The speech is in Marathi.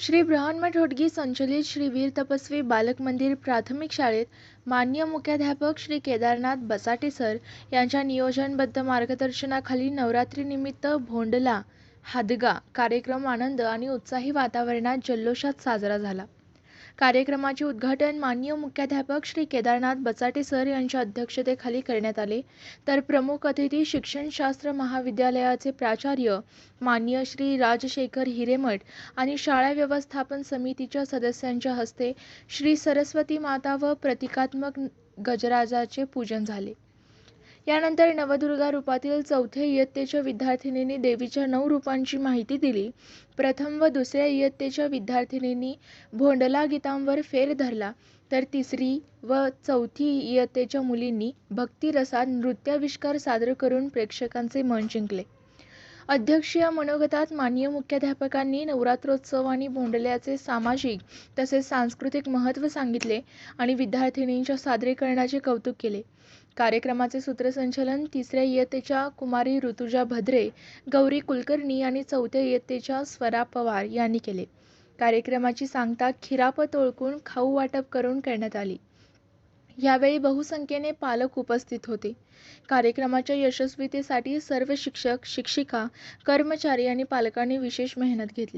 श्री ब्रहन्मठ होटगी संचलित श्री वीर तपस्वी बालक मंदिर प्राथमिक शाळेत माननीय मुख्याध्यापक श्री केदारनाथ बसाटे सर यांच्या नियोजनबद्ध मार्गदर्शनाखाली नवरात्रीनिमित्त भोंडला हादगा कार्यक्रम आनंद आणि उत्साही वातावरणात जल्लोषात साजरा झाला. कार्यक्रमाचे उद्घाटन माननीय मुख्याध्यापक श्री केदारनाथ बचाटे सर यांच्या अध्यक्षतेखाली करण्यात आले. तर प्रमुख अतिथी शिक्षणशास्त्र महाविद्यालयाचे प्राचार्य माननीय श्री राजशेखर हिरेमठ आणि शाळा व्यवस्थापन समितीच्या सदस्यांच्या हस्ते श्री सरस्वती माता व प्रतिकात्मक गजराजाचे पूजन झाले. यानंतर नवदुर्गा रूपातील चौथ्या इयत्तेच्या विद्यार्थिनींनी देवीच्या नऊ रूपांची माहिती दिली. प्रथम व दुसऱ्या इयत्तेच्या विद्यार्थिनींनी भोंडला गीतांवर फेर धरला. तर तिसरी व चौथी इयत्तेच्या मुलींनी भक्तिरसात नृत्याविष्कार सादर करून प्रेक्षकांचे मन जिंकले. अध्यक्षीय मनोगतात माननीय मुख्याध्यापकांनी नवरात्रोत्सव आणि भोंडल्याचे सामाजिक तसेच सांस्कृतिक महत्त्व सांगितले आणि विद्यार्थिनींच्या सादरीकरणाचे कौतुक केले. कार्यक्रमाचे सूत्रसंचलन तिसऱ्या इयत्तेच्या कुमारी ऋतुजा भद्रे गौरी कुलकर्णी आणि चौथ्या इयत्तेच्या स्वरा पवार यांनी केले. कार्यक्रमाची सांगता खिरापत ओळखून खाऊ वाटप करून करण्यात आली. यावेळी बहुसंख्येने पालक उपस्थित होते. कार्यक्रमाच्या यशस्वीतेसाठी सर्व शिक्षक शिक्षिका कर्मचारी आणि पालकांनी विशेष मेहनत घेतली.